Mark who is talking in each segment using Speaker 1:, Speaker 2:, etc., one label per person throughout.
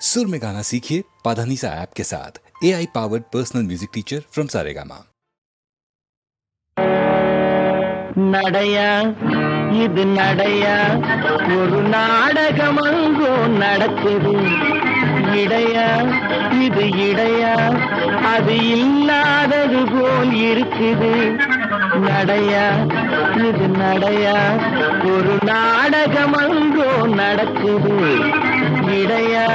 Speaker 1: सुर में गाना सीखिए पाधानीसा ऐप के साथ A I powered personal music teacher from Saregama
Speaker 2: நடையா இது நடையா ஒரு நாடகம் அங்கோ நடக்குது இடையா இது இடையா அது இல்லாதது போல் இருக்குது நடையா இது நடையா ஒரு நாடகம் அங்கோ நடக்குது இடையா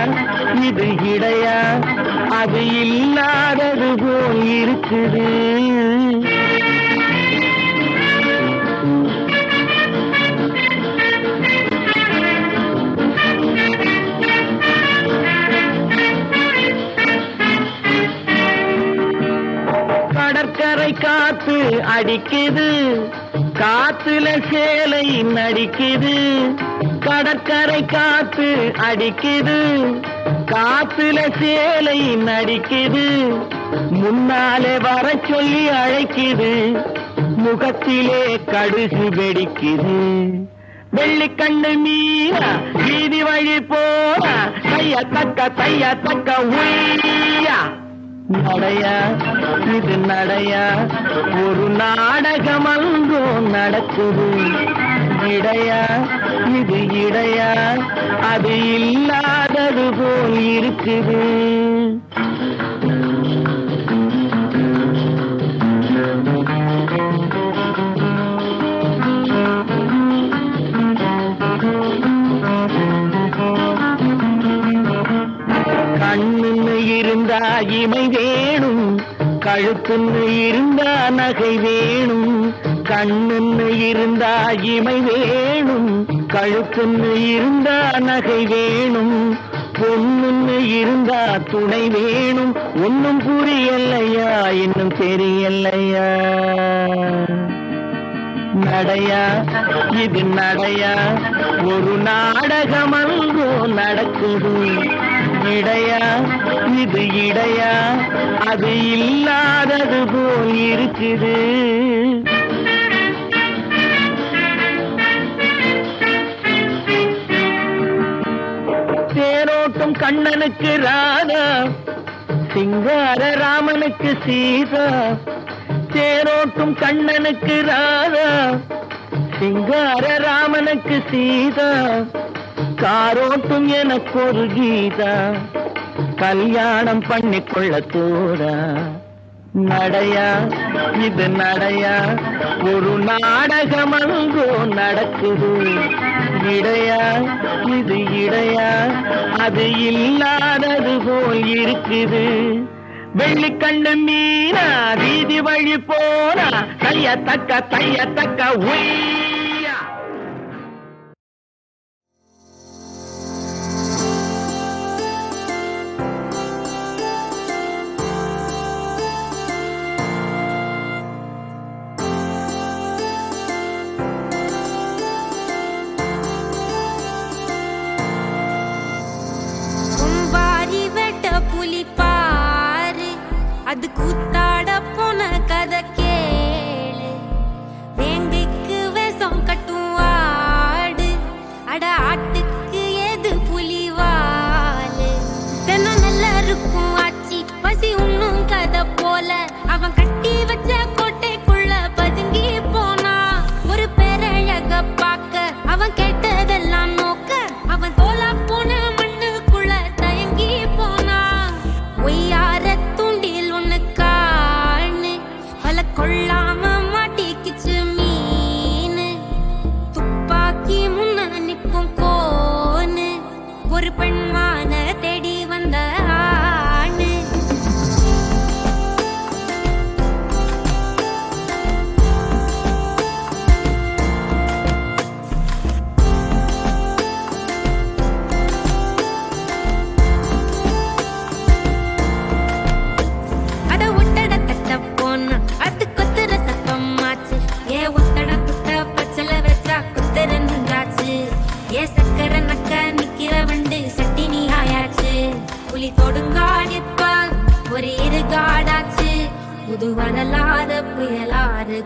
Speaker 2: இது இடையா? அது இல்லாதது போல் இருக்குது. கடற்கரை காத்து அடிக்குது. காத்துல சேலை நடிக்குது. கடற்கரை காத்து அடிக்குது. காத்துல சேலை நடிக்குது. முன்னாலே வர சொல்லி அழைக்குது. முகத்திலே கடுகு வெடிக்குது. வெள்ளிக்கண்ணு மீனா வீதி வழி போனா கைய தக்க தைய தக்க உய்யா. நடையா இது நடையா. ஒரு நாடகம் அங்கோ நடக்குது. இடையா இது இடையா. அது இல்லாத இல்லாதது போல் இருக்குது. கண்ணுன்னு இருந்தா இமை வேணும் கழுத்துன்னு இருந்தா நகை வேணும் கண்ணுன்னு இருந்தா இமை வேணும் கழுத்துன்னு இருந்தா நகை வேணும். பொண்ணுன்னு இருந்தா துணை வேணும். ஒன்னும் புரியலையா? இன்னும் தெரியலையா? நடையா? இது நடையா? ஒரு நாடகம் அங்கோ நடக்குது. இடையா? இது இடையா? அது இல்லாதது போல் இருக்குது. கண்ணனுக்கு ராதா சிங்கார ராமனுக்கு சீதா தேரோட்டும் கண்ணனுக்கு ராதா சிங்கார ராமனுக்கு சீதா காரோட்டும் எனக்கு ஒரு கீதா கல்யாணம் பண்ணிக்கொள்ள தோடா. நடையா இது நடையா? ஒரு நாடகம் அங்கோ நடக்குது. இடையா இது இடையா? அது இல்லாதது போல் இருக்குது. வெள்ளிக்கண்ணு மீனா வீதி வழி போனா தைய தக்க தைய தக்க
Speaker 3: உயிர். கொள்ளாம மாட்டிக்கிச்சு மீனு. துப்பாக்கி முன்ன நிக்கும் கோனு. ஒரு பெண்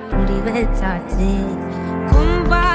Speaker 3: புரி வச்சாச்சு கும்பாரி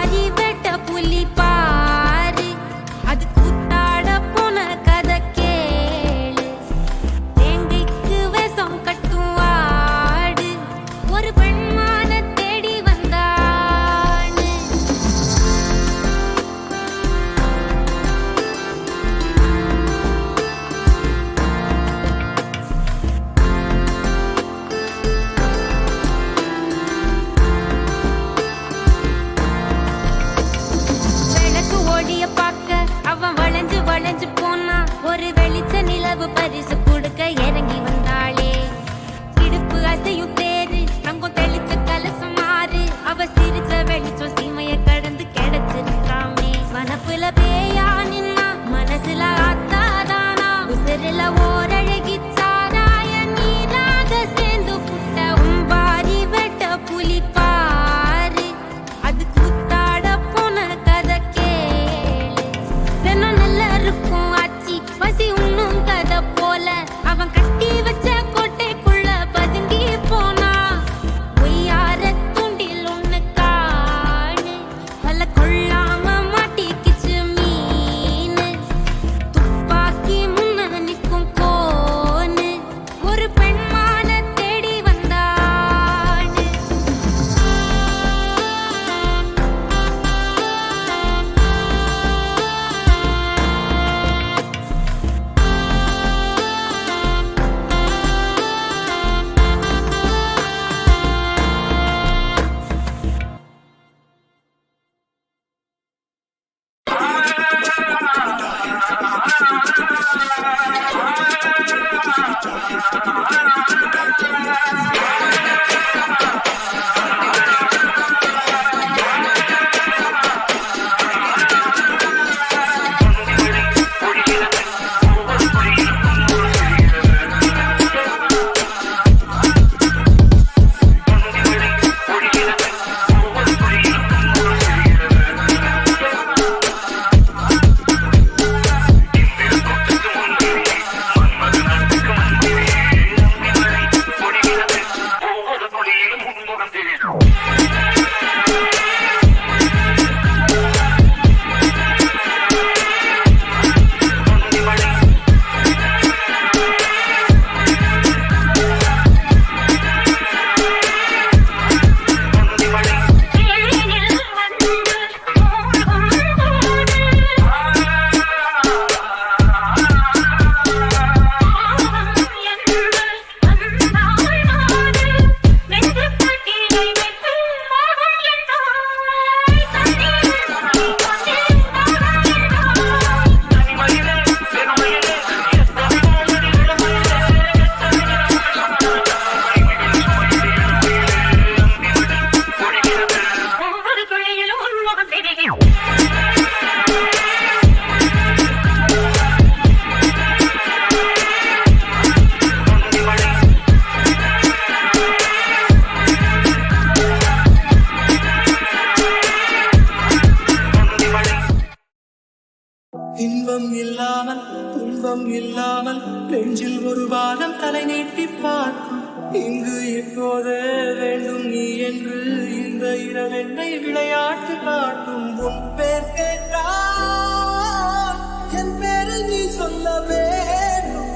Speaker 4: துன்பம் இல்லாமல் நெஞ்சில் ஒரு வாரம் தலை நீட்டி பார்க்கும் இங்கு இப்போது வேண்டும் நீ என்று இந்த இரவெண்ணை விளையாட்டு காட்டும். உன் பேர் கேட்டார் என் பேரை நீ சொல்ல வேண்டும்.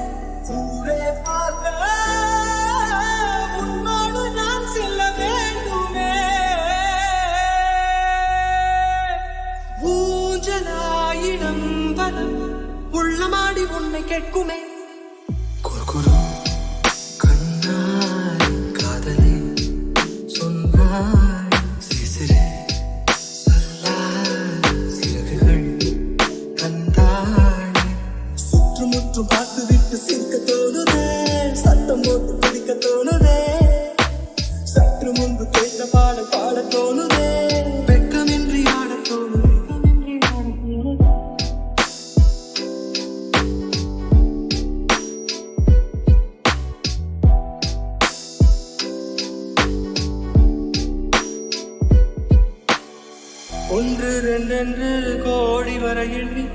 Speaker 4: ஊரே பார்க்க உள்ளமாடி உன்னை கேட்குமே. குறுகுறு.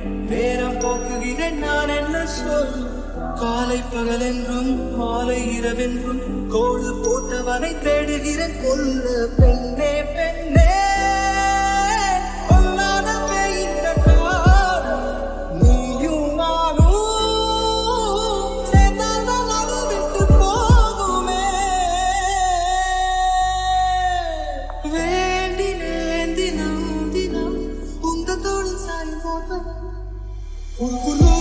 Speaker 4: நேரம் போக்குகிறேன். நான் என்ன சொல்? காலை பகலென்றும் மாலை இரவென்றும் கோடு போட்டவனை தேடுகிறேன். கொல்ல பெண்ணே பெண்ணே.
Speaker 3: Baby Por